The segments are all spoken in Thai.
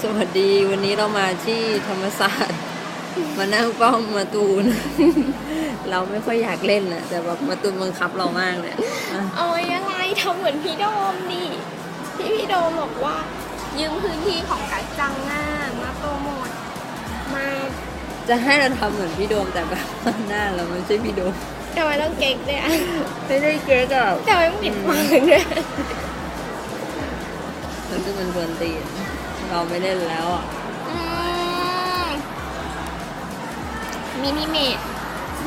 สวัสดีวันนี้เรามาที่ธรรมศาสตร์ มานั่งป้อมมาตูน เราไม่ค่อยอยากเล่นนะแต่แบบมาตูนบังคับเรามากเลยอะเอาอะไรทำเหมือนพี่โดมดิพี่พี่โดมบอกว่า ยืมพื้นที่ของกัจจังหน้ามาโปรโมทมาจะให้เราทำเหมือนพี่โดมแต่แบบหน้าเราไม่ใช่พี่โดมทำไมต้องเก๊กด้วยอะไม่ได้เก๊กอะทำไมต้องปิดปากด้วยมันก็เป็นคนตีน เราไม่เล่นแล้วอะอืมมินิเมด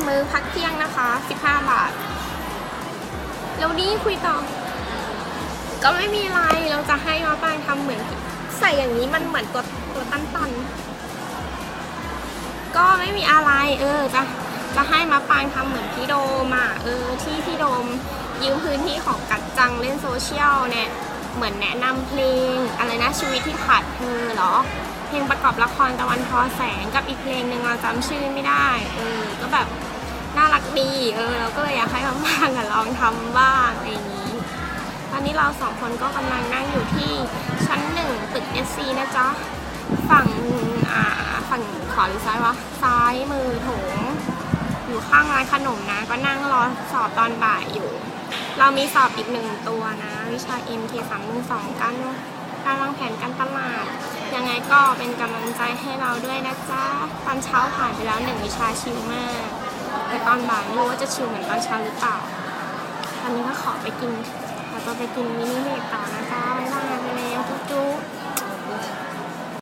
มือพักเที่ยงนะคะ 15 บาท แล้วนี่คุยต่อ ก็ไม่มีไร เราจะให้มาปางทำเหมือน ใส่อย่างนี้มันเหมือนตัวตัวตันตันๆก็ไม่มีอะไร เออจะจะให้มาปางทำเหมือนพี่โดมอะ เออ ที่พี่โดมยืมพื้นที่ของกัดจังเล่นโซเชียลเนี่ย เหมือนแนะนำเพลง นะชีวิตที่ขาดเธอเหรอ เพลงประกอบละครตะวันทอแสงกับอีกเพลงหนึ่งเราจำชื่อไม่ได้ เออ ก็แบบน่ารักดีเออเราก็เลยอยากให้มาบ้างอะลองทำบ้างอะไรอย่างนี้ ตอนนี้เราสองคนก็กำลังนั่งอยู่ที่ชั้นหนึ่งตึก SC นะจ๊ะ ฝั่งอ่าฝั่งขวาหรือซ้ายวะ ซ้ายมือโถง อยู่ข้างร้านขนมนะ ก็นั่งรอสอบตอนบ่ายอยู่ เรามีสอบอีกหนึ่งตัวนะ วิชา MK 3 1 2การ การวางแผนการตลาด ยังไงก็เป็นกำลังใจให้เราด้วยนะจ๊ะ ตอนเช้าผ่านไปแล้วหนึ่งวิชาชิลมาก แต่ตอนบ่ายไม่รู้ว่าจะชิลเหมือนตอนเช้าหรือเปล่า ตอนนี้ก็ขอไปกินขอตัวไปกินมินิเมตต่อนะจ๊ะ